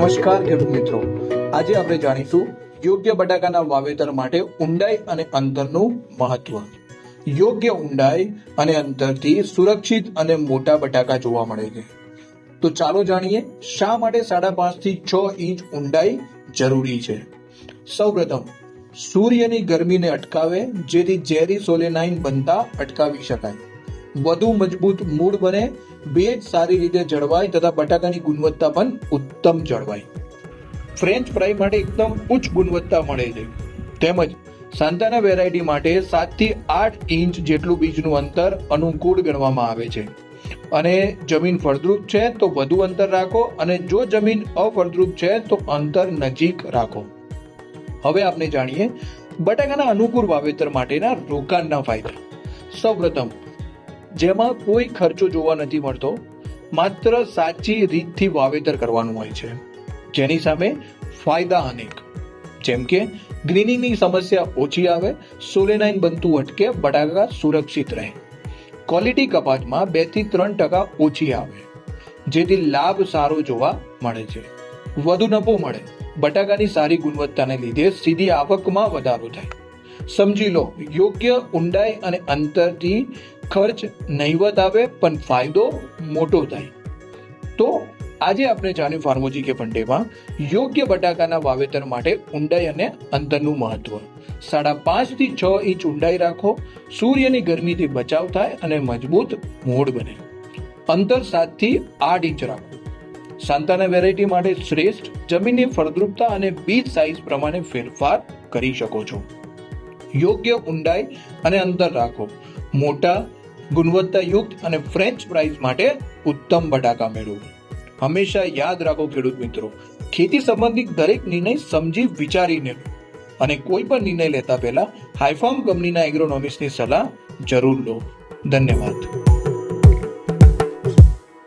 નમસ્કાર ખેડૂત મિત્રો. આજે આપણે જાણીશું યોગ્ય બટાકાના વાવેતર માટે ઊંડાઈ અને અંતરનું મહત્વ. યોગ્ય ઊંડાઈ અને અંતરથી સુરક્ષિત અને મોટા બટાકા જોવા મળે છે. તો ચાલો જાણીએ શા માટે સાડા પાંચથી છ ઇંચ ઊંડાઈ જરૂરી છે. સૌપ્રથમ, સૂર્યની ગરમીને અટકાવે, જેથી ઝેરી સોલેનાઇન બનતા અટકાવી શકાય. વધુ મજબૂત મૂળ બને. ભેજ સારી રીતે જળવાય તથા બટાકાની ગુણવત્તા પણ ઉત્તમ જળવાય. ફ્રેન્ચ ફ્રાય માટે એકદમ ઉચ્ચ ગુણવત્તા મળે છે. તેમજ સાંતાના વેરાયટી માટે સાતથી આઠ ઇંચ જેટલું બીજનું અંતર અનુકૂળ ગણવામાં આવે છે. અને જમીન ફળદ્રુપ છે તો વધુ અંતર રાખો અને જો જમીન અફળદ્રુપ છે તો અંતર નજીક રાખો. હવે આપણે જાણીએ બટાકાના અનુકૂળ વાવેતર માટેના રોકાણના ફાયદા. સૌપ્રથમ જેમાં કોઈ ખર્ચો જોવા નથી મળતો, માત્ર સાચી રીતથી વાવેતર કરવાનું હોય છે. જેની સામે ફાયદા અનેક. જેમ કે ગ્રીનિંગની સમસ્યા ઓછી આવે, સોલેનાઇન બનતું અટકે, બટાકા સુરક્ષિત રહે. ક્વોલિટી કપાતમાં બેથી ત્રણ ટકા ઓછી આવે, જેથી લાભ સારો જોવા મળે છે. વધુ નફો મળે, બટાકાની સારી ગુણવત્તાને લીધે સીધી આવકમાં વધારો થાય. સમજી લો, યોગ્ય ઊંડાઈ અને અંતરથી ખર્ચ નહીવત આવે, પણ ફાયદો મોટો થાય. તો આજે આપણે જાણ્યું ફાર્મોજી કે પંડેમાં યોગ્ય બટાકાના વાવેતર માટે ઊંડાઈ અને અંતરનું મહત્વ. સાડા પાંચથી છ ઇંચ ઊંડાઈ રાખો, સૂર્યની ગરમીથી બચાવ થાય અને મજબૂત મૂળ બને. અંતર સાતથી આઠ ઇંચ રાખો. સાંતાના વેરાયટી માટે શ્રેષ્ઠ જમીનની ફળદ્રુપતા અને બીજ સાઇઝ પ્રમાણે ફેરફાર કરી શકો છો. યોગ્ય ઊંડાઈ અને અંતર રાખો. મોટા ગુણવત્તાયુક્ત અને ફ્રેન્ચ ફ્રાઈઝ માટે ઉત્તમ બટાકા મેળવો. હંમેશા યાદ રાખો ખેડૂત મિત્રો, ખેતી સંબંધિત દરેક નિર્ણય સમજી વિચારીને અને કોઈ પણ નિર્ણય લેતા પહેલા હાઈફાર્મ કંપનીના એગ્રોનોમિક્સની સલાહ જરૂર લો. ધન્યવાદ.